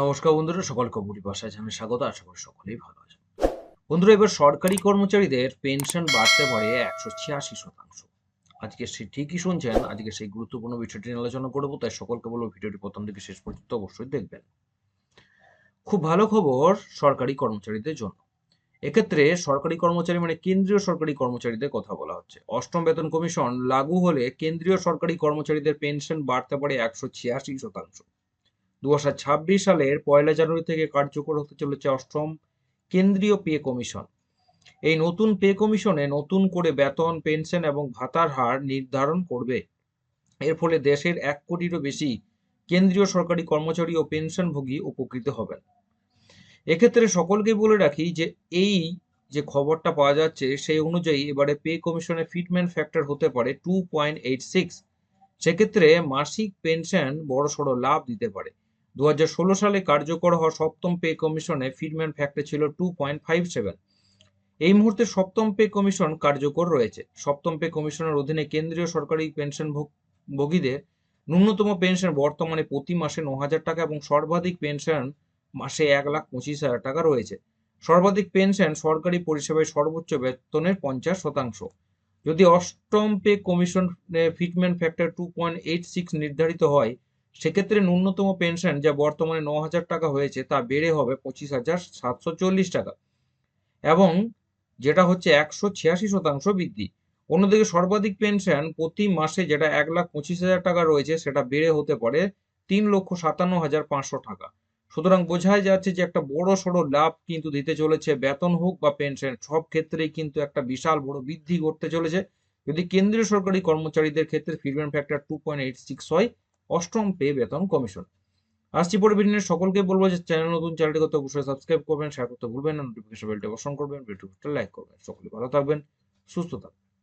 নমস্কার বন্ধুরা, সকলকে বুড়ি ভাষায় আমি স্বাগত, আশা করি সকলেই ভালো আছেন। বন্ধুরা, এবার সরকারি কর্মচারীদের পেনশন বাড়তে পারে একশো ছিয়াশি শতাংশ। আজকে সে ঠিকই শুনছেন, আজকে সেই গুরুত্বপূর্ণ বিষয়টি নিয়ে আলোচনা করব, তাই সকলকে বলব ভিডিওটি প্রথম থেকে শেষ পর্যন্ত অবশ্যই দেখবেন। খুব ভালো খবর সরকারি কর্মচারীদের জন্য। এক্ষেত্রে সরকারি কর্মচারী মানে কেন্দ্রীয় সরকারি কর্মচারীদের কথা বলা হচ্ছে। অষ্টম বেতন কমিশন লাগু হলে কেন্দ্রীয় সরকারি কর্মচারীদের পেনশন বাড়তে পারে একশো ছিয়াশি শতাংশ। দু হাজার ছাব্বিশ সালের পয়লা জানুয়ারি থেকে কার্যকর হতে চলেছে অষ্টম কেন্দ্রীয় পে কমিশন। এই নতুন পে কমিশনে নতুন করে বেতন, পেনশন এবং ভাতার হার নির্ধারণ করবে। এর ফলে দেশের এক কোটিরও বেশি কেন্দ্রীয় সরকারি কর্মচারী ও পেনশনভোগী উপকৃত হবেন। এক্ষেত্রে সকলকে বলে রাখি যে, এই যে খবরটা পাওয়া যাচ্ছে, সেই অনুযায়ী এবারে পে কমিশনে ফিটমেন্ট ফ্যাক্টর হতে পারে টু পয়েন্ট এইট সিক্স। সেক্ষেত্রে মাসিক পেনশন বড়সড় লাভ দিতে পারে। দু হাজার ষোলো সালে কার্যকর হওয়া সপ্তম পে কমিশনে ফিটমেন্ট ফ্যাক্টর ছিল টু পয়েন্ট ফাইভ সেভেন। এই মুহূর্তে সপ্তম পে কমিশন কার্যকর রয়েছে। সপ্তম পে কমিশনের অধীনে কেন্দ্রীয় সরকারি পেনশন ভোগীদের ন্যূনতম পেনশন বর্তমানে প্রতি মাসে ন হাজার টাকা এবং সর্বাধিক পেনশন মাসে এক লাখ পঁচিশ হাজার টাকা রয়েছে। সর্বাধিক পেনশন সরকারি পরিষেবায় সর্বোচ্চ বেতনের পঞ্চাশ শতাংশ। যদি অষ্টম pay commission fitment factor two point eight six নির্ধারিত হয় সেক্ষেত্রে ন্যূনতম পেনশন যা বর্তমানে ন হাজার টাকা হয়েছে, তা বেড়ে হবে পঁচিশ হাজার সাতশো চল্লিশ টাকা। এবং যেটা হচ্ছে একশো ছিয়াশি শতাংশ বৃদ্ধি। অন্যদিকে সর্বাধিক পেনশন প্রতি মাসে যেটা এক লাখ পঁচিশ হাজার টাকা রয়েছে, সেটা বেড়ে হতে পারে তিন লক্ষ সাতান্ন হাজার পাঁচশো টাকা। সুতরাং বোঝাই যাচ্ছে যে একটা বড় সড়ো লাভ কিন্তু দিতে চলেছে, বেতন হোক বা পেনশন সব ক্ষেত্রেই কিন্তু একটা বিশাল বড় বৃদ্ধি ঘটতে চলেছে। যদি কেন্দ্রীয় সরকারি কর্মচারীদের ক্ষেত্রে feedback factor two point eight six হয় অষ্টম পে বেতন কমিশন। আসছি পরে বিভিন্ন সকলকে বলব যে চ্যানেল নতুন চ্যানেলটি করতে অবশ্যই সাবস্ক্রাইব করবেন শেয়ার করতে ভুলবেন না নোটিফিকেশন বেলটি অবশ্যই করবেন ভিডিওটা লাইক করবেন। সকলে ভালো থাকবেন, সুস্থ থাকবেন।